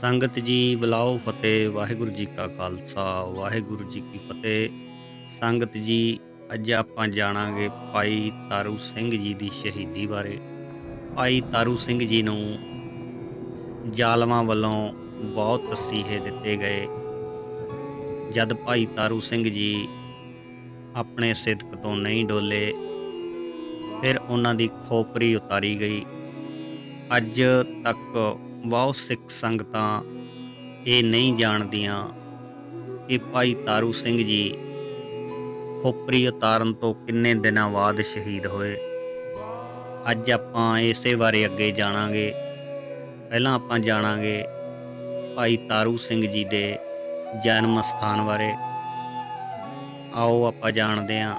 ਸੰਗਤ ਜੀ ਬੁਲਾਓ ਫਤਿਹ, ਵਾਹਿਗੁਰੂ ਜੀ ਕਾ ਖਾਲਸਾ, ਵਾਹਿਗੁਰੂ ਜੀ ਕੀ ਫਤਿਹ। ਸੰਗਤ ਜੀ, ਅੱਜ ਆਪਾਂ ਜਾਣਾਂਗੇ ਭਾਈ ਤਾਰੂ ਸਿੰਘ ਜੀ ਦੀ ਸ਼ਹੀਦੀ ਬਾਰੇ। ਭਾਈ ਤਾਰੂ ਸਿੰਘ ਜੀ ਨੂੰ ਜ਼ਾਲਮਾਂ ਵੱਲੋਂ ਬਹੁਤ ਤਸੀਹੇ ਦਿੱਤੇ ਗਏ। ਜਦ ਭਾਈ ਤਾਰੂ ਸਿੰਘ ਜੀ ਆਪਣੇ ਸਿਦਕ ਤੋਂ ਨਹੀਂ ਡੋਲੇ, ਫਿਰ ਉਹਨਾਂ ਦੀ ਖੋਪਰੀ ਉਤਾਰੀ ਗਈ। ਅੱਜ ਤੱਕ ਬਹੁਤ ਸਿੱਖ ਸੰਗਤਾਂ ਇਹ ਨਹੀਂ ਜਾਣਦੀਆਂ ਕਿ ਭਾਈ ਤਾਰੂ ਸਿੰਘ ਜੀ ਖੋਪਰੀ ਉਤਾਰਨ ਤੋਂ ਕਿੰਨੇ ਦਿਨਾਂ ਬਾਅਦ ਸ਼ਹੀਦ ਹੋਏ। ਅੱਜ ਆਪਾਂ ਇਸੇ ਬਾਰੇ ਅੱਗੇ ਜਾਣਾਂਗੇ। ਪਹਿਲਾਂ ਆਪਾਂ ਜਾਣਾਂਗੇ ਭਾਈ ਤਾਰੂ ਸਿੰਘ ਜੀ ਦੇ ਜਨਮ ਸਥਾਨ ਬਾਰੇ। ਆਓ ਆਪਾਂ ਜਾਣਦੇ ਹਾਂ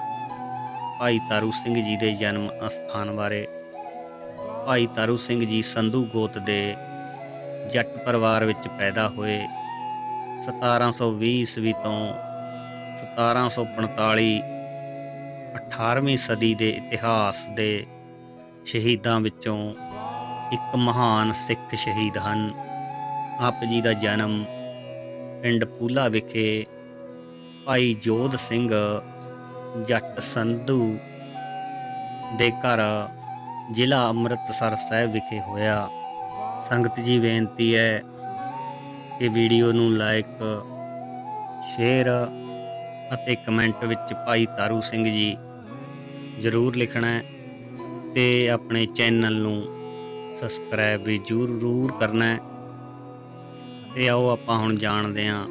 ਭਾਈ ਤਾਰੂ ਸਿੰਘ ਜੀ ਦੇ ਜਨਮ ਅਸਥਾਨ ਬਾਰੇ। ਭਾਈ ਤਾਰੂ ਸਿੰਘ ਜੀ ਸੰਧੂ ਗੋਤ ਦੇ ਜੱਟ ਪਰਿਵਾਰ ਵਿੱਚ ਪੈਦਾ ਹੋਏ 1720 ਈਸਵੀ ਤੋਂ 1745 18ਵੀਂ ਸਦੀ ਦੇ ਇਤਿਹਾਸ ਦੇ ਸ਼ਹੀਦਾਂ ਵਿੱਚੋਂ ਇੱਕ ਮਹਾਨ ਸਿੱਖ ਸ਼ਹੀਦ ਹਨ। ਆਪ ਜੀ ਦਾ ਜਨਮ ਪਿੰਡ ਪੂਲਾ ਵਿਖੇ। ਭਾਈ ਜੋਧ ਸਿੰਘ ਜੱਟ ਸੰਧੂ ਦੇ ਘਰ ਜ਼ਿਲ੍ਹਾ ਅੰਮ੍ਰਿਤਸਰ ਸਾਹਿਬ ਵਿਖੇ ਹੋਇਆ। ਸੰਗਤ ਜੀ ਬੇਨਤੀ ਹੈ ਕਿ ਵੀਡੀਓ ਨੂੰ ਲਾਈਕ ਸ਼ੇਅਰ ਅਤੇ ਕਮੈਂਟ ਵਿੱਚ ਭਾਈ ਤਾਰੂ ਸਿੰਘ ਜੀ ਜ਼ਰੂਰ ਲਿਖਣਾ ਹੈ ਤੇ ਆਪਣੇ ਚੈਨਲ ਨੂੰ ਸਬਸਕ੍ਰਾਈਬ ਵੀ ਜ਼ਰੂਰ ਕਰਨਾ ਹੈ। ਤੇ ਆਓ ਆਪਾਂ ਹੁਣ ਜਾਣਦੇ ਹਾਂ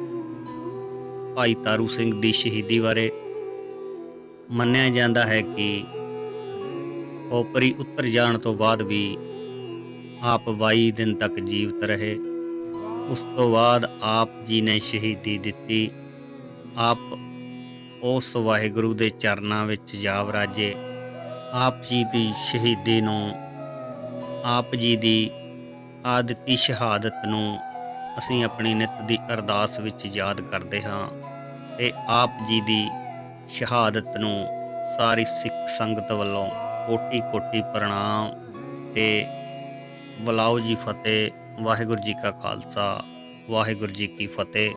ਭਾਈ ਤਾਰੂ ਸਿੰਘ ਦੀ ਸ਼ਹੀਦੀ ਬਾਰੇ। ਮੰਨਿਆ ਜਾਂਦਾ ਹੈ ਕਿ ਖੋਪਰੀ ਉੱਤਰ ਜਾਣ ਤੋਂ ਬਾਅਦ ਵੀ ਆਪ 22 ਦਿਨ ਤੱਕ ਜੀਵਤ ਰਹੇ। ਉਸ ਤੋਂ ਬਾਅਦ ਆਪ ਜੀ ਨੇ ਸ਼ਹੀਦੀ ਦਿੱਤੀ। ਆਪ ਉਸ ਵਾਹਿਗੁਰੂ ਦੇ ਚਰਨਾਂ ਵਿੱਚ ਜਾਵ ਰਾਜੇ। ਆਪ ਜੀ ਦੀ ਸ਼ਹੀਦੀ ਨੂੰ, ਆਪ ਜੀ ਦੀ ਆਦਿਤੀ ਸ਼ਹਾਦਤ ਨੂੰ ਅਸੀਂ ਆਪਣੀ ਨਿਤ ਦੀ ਅਰਦਾਸ ਵਿੱਚ ਯਾਦ ਕਰਦੇ ਹਾਂ ਤੇ ਆਪ ਜੀ ਦੀ ਸ਼ਹਾਦਤ ਨੂੰ ਸਾਰੀ ਸਿੱਖ ਸੰਗਤ ਵੱਲੋਂ ਕੋਟੀ ਕੋਟੀ ਪ੍ਰਣਾਮ ਤੇ ਬੁਲਾਓ ਜੀ ਫਤਿਹ ਵਾਹਿਗੁਰੂ ਜੀ ਕਾ ਖਾਲਸਾ ਵਾਹਿਗੁਰੂ ਜੀ ਕੀ ਫਤਿਹ।